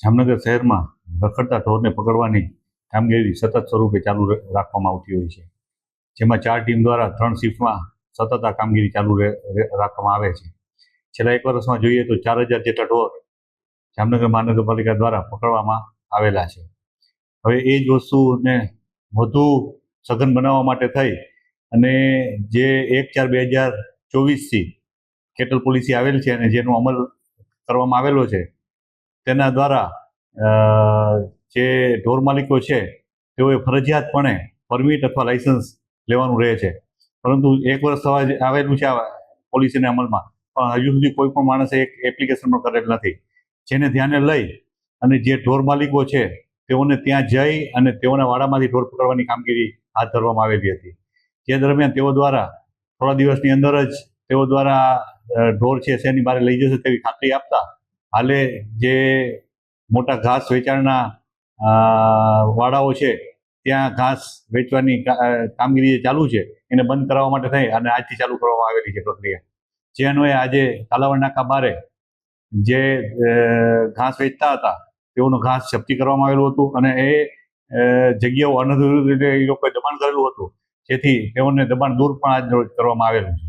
જામનગર શહેરમાં રખડતા ઢોરને પકડવાની કામગીરી સતત સ્વરૂપે ચાલુ રાખવામાં આવતી હોય છે. જેમાં ચાર ટીમ દ્વારા ત્રણ શિફ્ટમાં સતત આ કામગીરી ચાલુ રાખવામાં આવે છે. છેલ્લા એક વર્ષમાં જોઈએ તો ચાર હજાર જેટલા ઢોર જામનગર મહાનગરપાલિકા દ્વારા પકડવામાં આવેલા છે. હવે એ જ વસ્તુને વધુ સઘન બનાવવા માટે થઈ અને જે એક ચાર બે હજાર ચોવીસથી કેટલ પોલિસી આવેલ છે અને જેનો અમલ કરવામાં આવેલો છે તેના દ્વારા જે ઢોર માલિકો છે, તેઓએ ફરજિયાતપણે પરમિટ અથવા લાયસન્સ લેવાનું રહે છે. પરંતુ એક વર્ષ થવા આવેલું છે આ પોલિસીના અમલમાં. પણ હજુ સુધી કોઈ પણ માણસે એક એપ્લિકેશન પણ કરેલ નથી. જેને ધ્યાને લઈ અને જે ઢોર માલિકો છે, તેઓને ત્યાં જઈ અને તેઓના વાડામાંથી ઢોર પકડવાની કામગીરી હાથ ધરવામાં આવેલી હતી. જે દરમિયાન તેઓ દ્વારા થોડા દિવસની અંદર જ તેઓ દ્વારા ઢોર છે, શેની બહાર લઈ જશે તેવી ખાતરી આપતા હાલે જે મોટા ઘાસ વેચાણના વાડાઓ છે, ત્યાં ઘાસ વેચવાની કામગીરી જે ચાલુ છે, એને બંધ કરાવવા માટે થઈ અને આજથી ચાલુ કરવામાં આવેલી છે પ્રક્રિયા. જે અન્વયે આજે કાલાવડ નાકા બારે જે ઘાસ વેચતા હતા, તેઓનું ઘાસ જપ્તી કરવામાં આવેલું હતું અને એ જગ્યાઓ અનધિકૃત રીતે એ લોકોએ દબાણ કરેલું હતું, જેથી તેઓને દબાણ દૂર પણ આજ કરવામાં આવેલું છે.